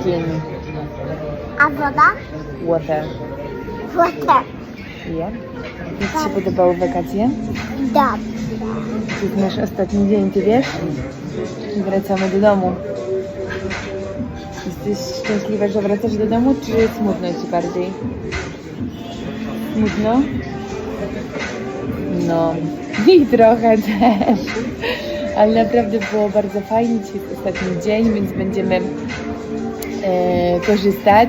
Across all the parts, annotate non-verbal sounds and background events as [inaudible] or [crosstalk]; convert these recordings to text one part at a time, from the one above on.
Skin. A woda? Water. Woda. Ja? Jak Ci się podobały wakacje? Dobrze. To jest nasz ostatni dzień, Ty wiesz? I wracamy do domu. Jesteś szczęśliwa, że wracasz do domu, czy smutno Ci bardziej? Smutno? No, i [laughs] trochę też. Ale naprawdę było bardzo fajnie. Dzisiaj jest ostatni dzień, więc będziemy e, korzystać.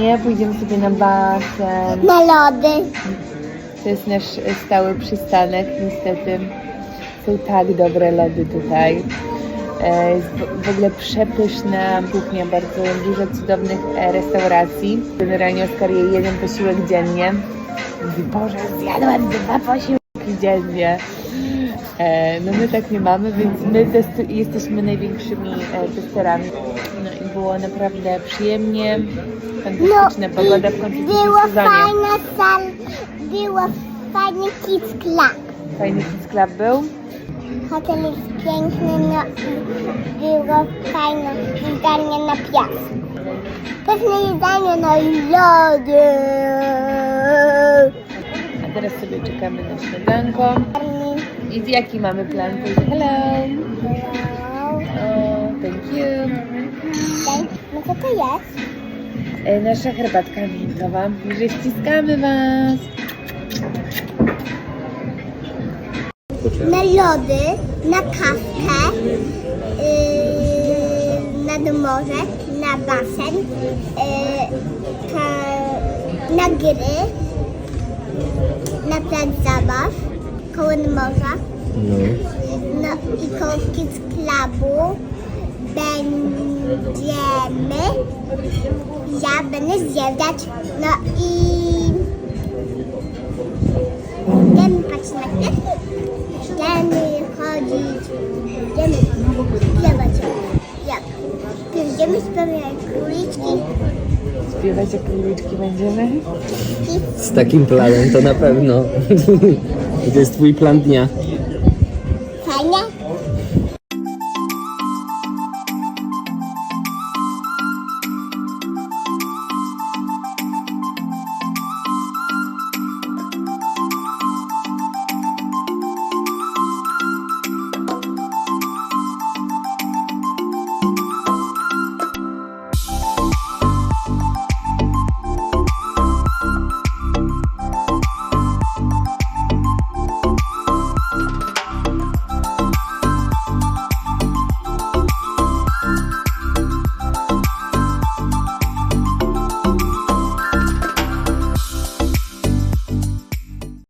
Nie, pójdziemy sobie na basen. Na lody. To jest nasz stały przystanek, niestety. Są tak dobre lody tutaj. E, Jest w- w ogóle przepyszna kuchnia, bardzo dużo cudownych e, restauracji. Generalnie Oskar je jeden posiłek dziennie. Mówi, Boże, zjadłem dwa posiłki dziennie. E, No my tak nie mamy, więc my jesteśmy największymi e, testerami. No i było naprawdę przyjemnie, fantastyczna No, pogoda w końcu w Było sezonie. fajne sal, było fajny kids club. Fajny Kids Club był. Hotel jest piękny, no i było fajne jedzenie na piasku. Pewne jedzenie, no i lody. Teraz sobie czekamy na śniadanko. I jaki mamy plan? Powiedz Hello! Oh, thank you! No co to jest? E, nasza herbatka miętowa. Że ściskamy Was! Na lody, na kawkę, yy, nad morze, na basen, yy, na gry, plac zabaw, koło morza. No. No i koło Kids Clubu będziemy, ja będę zjeżdżać, no i będziemy patrzeć na kwiaty, będziemy chodzić, będziemy śpiewać jak, będziemy jak króliczki Śpiewać jak będziemy. Z takim planem to na pewno. [laughs] To jest twój plan dnia.